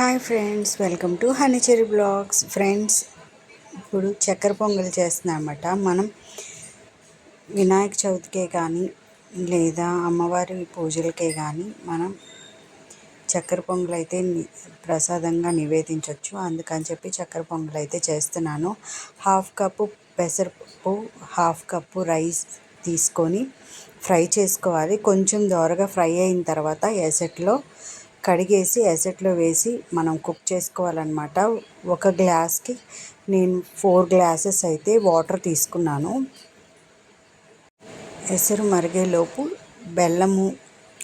Hi friends welcome to honey cherry vlogs. Friends ఇప్పుడు చక్కెర పొంగల్ చేస్తున్నామన్నమాట మనం వినాయక చవితికే కానీ లేదా అమ్మవారి పూజలకే కానీ మనం చక్కెర పొంగల్ అయితే ప్రసాదంగా నివేదించవచ్చు అందుకని చెప్పి చక్కెర పొంగల్ అయితే చేస్తున్నాను. హాఫ్ కప్పు పెసరపప్పు హాఫ్ కప్పు రైస్ తీసుకొని ఫ్రై చేసుకోవాలి. కొంచెం దోరగా ఫ్రై అయిన తర్వాత ఎసట్లో కడిగేసి ఎసట్లో వేసి మనం కుక్ చేసుకోవాలన్నమాట. ఒక గ్లాస్కి నేను ఫోర్ గ్లాసెస్ అయితే వాటర్ తీసుకున్నాను. ఎసరు మరిగేలోపు బెల్లము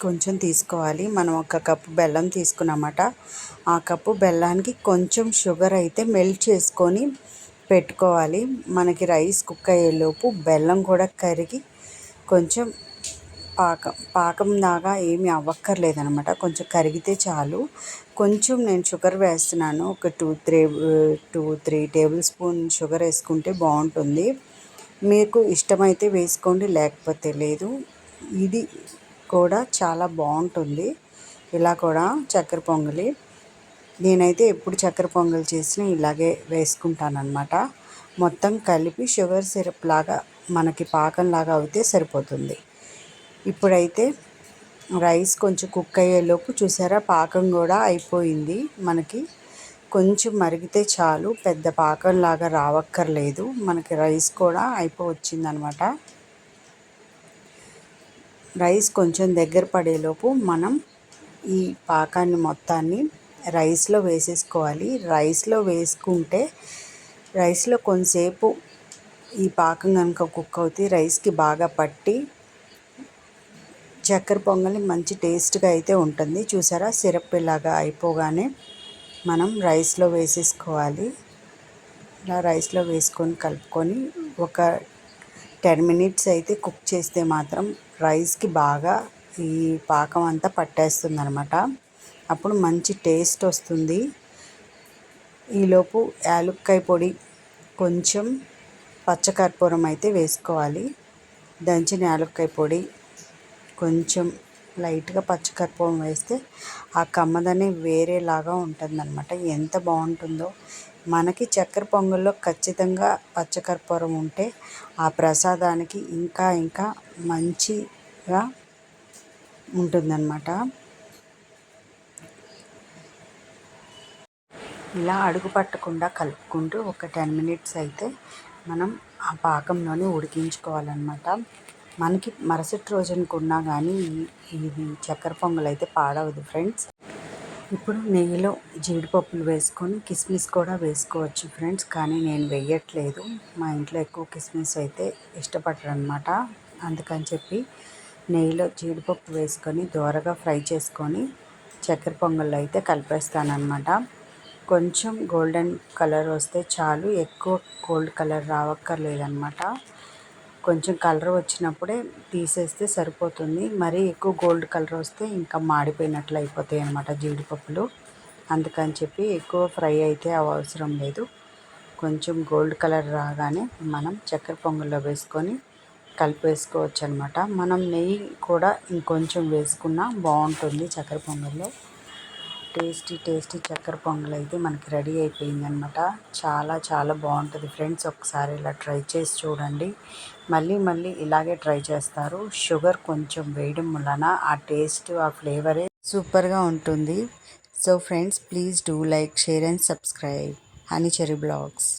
కొంచెం తీసుకోవాలి. మనం ఒక కప్పు బెల్లం తీసుకున్నామట. ఆ కప్పు బెల్లానికి కొంచెం షుగర్ అయితే మెల్ట్ చేసుకొని పెట్టుకోవాలి. మనకి రైస్ కుక్ అయ్యేలోపు బెల్లం కూడా కరిగి కొంచెం పాకం పాకం దాకా ఏమీ అవ్వక్కర్లేదనమాట కొంచెం కరిగితే చాలు. కొంచెం నేను షుగర్ వేస్తున్నాను. ఒక two three two three table spoon sugar వేసుకుంటే బాగుంటుంది. మీకు ఇష్టమైతే వేసుకోండి లేకపోతే లేదు. ఇది కూడా చాలా బాగుంటుంది. ఇలా కూడా చక్కెర పొంగలి. నేనైతే ఎప్పుడు చక్కెర పొంగల్ చేసినా ఇలాగే వేసుకుంటానమాట మొత్తం కలిపి షుగర్ సిరప్ లాగా మనకి పాకంలాగా అయితే సరిపోతుంది. ఇప్పుడైతే రైస్ కొంచెం కుక్ అయ్యేలోపు చూసారా? పాకం కూడా అయిపోయింది మనకి. కొంచెం మరిగితే చాలు. పెద్ద పాకంలాగా రావక్కర్లేదు. మనకి రైస్ కూడా అయిపోవచ్చిందనమాట. రైస్ కొంచెం దగ్గర పడేలోపు మనం ఈ పాకాన్ని మొత్తాన్ని రైస్లో వేసేసుకోవాలి. రైస్లో వేసుకుంటే రైస్లో కొంతసేపు ఈ పాకం కనుక కుక్ అవుతే రైస్కి బాగా పట్టి చక్కెర పొంగలి మంచి టేస్ట్గా అయితే ఉంటుంది. చూసారా? సిరప్ ఇలాగా అయిపోగానే మనం రైస్లో వేసేసుకోవాలి. ఇలా రైస్లో వేసుకొని కలుపుకొని ఒక టెన్ మినిట్స్ అయితే కుక్ చేస్తే మాత్రం రైస్కి బాగా ఈ పాకం అంతా పట్టేస్తుంది అనమాట అప్పుడు మంచి టేస్ట్ వస్తుంది. ఈలోపు యాలుక్కాయ పొడి కొంచెం పచ్చకర్పూరం అయితే వేసుకోవాలి. దంచిన యాలుక్కాయ పొడి కొంచెం లైట్గా పచ్చకర్పూరం వేస్తే ఆ కమ్మదనే వేరేలాగా ఉంటుందన్నమాట. ఎంత బాగుంటుందో. మనకి చక్కెర పొంగల్లో ఖచ్చితంగా పచ్చకర్పూరం ఉంటే ఆ ప్రసాదానికి ఇంకా ఇంకా మంచిగా ఉంటుందన్నమాట. ఇలా అడుగు పట్టకుండా కలుపుకుంటూ ఒక టెన్ మినిట్స్ అయితే మనం ఆ పాకంలోనే ఉడికించుకోవాలన్నమాట. మనకి మరుసటి రోజునకు ఉన్నా కానీ ఇది చక్కెర పొంగల్ అయితే పాడవదు ఫ్రెండ్స్. ఇప్పుడు నెయ్యిలో జీడిపప్పులు వేసుకొని కిస్మిస్ కూడా వేసుకోవచ్చు ఫ్రెండ్స్ కానీ నేను వేయట్లేదు. మా ఇంట్లో ఎక్కువ కిస్మిస్ అయితే ఇష్టపడరు అనమాట అందుకని చెప్పి నెయ్యిలో జీడిపప్పు వేసుకొని దోరగా ఫ్రై చేసుకొని చక్కెర పొంగల్ అయితే కలిపేస్తానమాట కొంచెం గోల్డెన్ కలర్ వస్తే చాలు ఎక్కువ గోల్డ్ కలర్ రావక్కర్లేదనమాట. కొంచెం కలర్ వచ్చినప్పుడే తీసేస్తే సరిపోతుంది. మరీ ఎక్కువ గోల్డ్ కలర్ వస్తే ఇంకా మాడిపోయినట్లు అయిపోతాయి అన్నమాట జీడిపప్పులు. అందుకని చెప్పి ఎక్కువ ఫ్రై అయితే అవసరం లేదు. కొంచెం గోల్డ్ కలర్ రాగానే మనం చక్కెర పొంగల్లో వేసుకొని కలిపేసుకోవచ్చు అనమాట మనం నెయ్యి కూడా ఇంకొంచెం వేసుకున్నా బాగుంటుంది చక్కెర పొంగల్లో. టేస్టీ టేస్టీ చక్కెర పొంగల్ అయితే మనకి రెడీ అయిపోయిందనమాట చాలా చాలా బాగుంటుంది. ఫ్రెండ్స్ ఒకసారి ఇలా ట్రై చేసి చూడండి. మళ్ళీ మళ్ళీ ఇలాగే ట్రై చేస్తారు. షుగర్ కొంచెం వేయడం వలన ఆ టేస్ట్ ఆ ఫ్లేవరే సూపర్గా ఉంటుంది. So friends please do like share and subscribe. Honey Cherry Blogs.